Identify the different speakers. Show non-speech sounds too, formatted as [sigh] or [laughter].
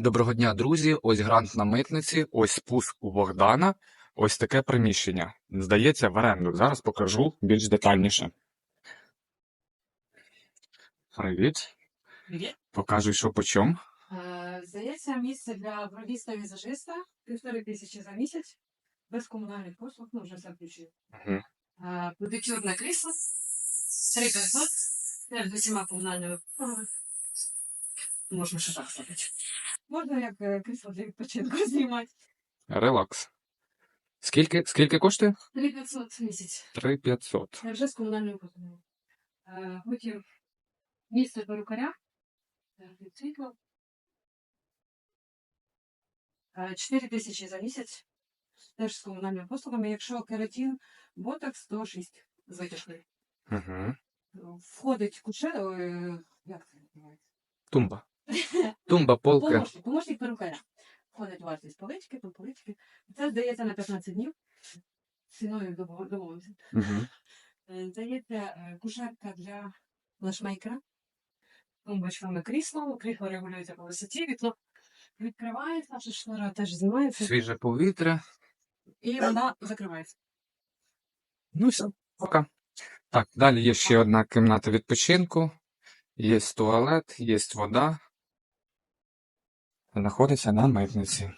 Speaker 1: Доброго дня, друзі. Ось грант на митниці, ось спуск у Богдана, ось таке приміщення. Здається, в оренду. Зараз покажу більш детальніше. Привіт.
Speaker 2: Привіт.
Speaker 1: Покажу, що по чому.
Speaker 2: Е, Здається, місце для бровіста візажиста півтори тисячі за місяць, без комунальних послуг, ну вже все включив.
Speaker 1: Мгм.
Speaker 2: Е, Педикюрне крісло, 3500, теж з усіма комунальними послугами. Можна ще так зробити. Можна як е, крісло для відпочинку [laughs] знімати.
Speaker 1: Релакс. Скільки, скільки коштує?
Speaker 2: 3500 в місяць.
Speaker 1: 3500.
Speaker 2: Це вже з комунальною послугою. Е, Потім місце перукаря. Світло. Е, 4 тисячі за місяць. Теж з комунальними послугами. Якщо кератин, ботокс, то 6 з витяжкою.
Speaker 1: Угу.
Speaker 2: Входить кушет, е, як це називається?
Speaker 1: Тумба. [laughs] Тумба, полка.
Speaker 2: Помощник, помощник перукаря. Входить вартість полички, то полички. Це здається на 15 днів. Ціною домов- домовимося.
Speaker 1: Угу.
Speaker 2: Е, Здається, е, кушетка для флешмейкера. Тумбочками крісло, крісло регулюється по висоті, вікно відкривається, наша штора теж знімається,
Speaker 1: Свіже повітря.
Speaker 2: і вона закривається.
Speaker 1: Ну все, пока. Так, далі є ще одна кімната відпочинку. Є туалет, є вода. Знаходиться на митниці.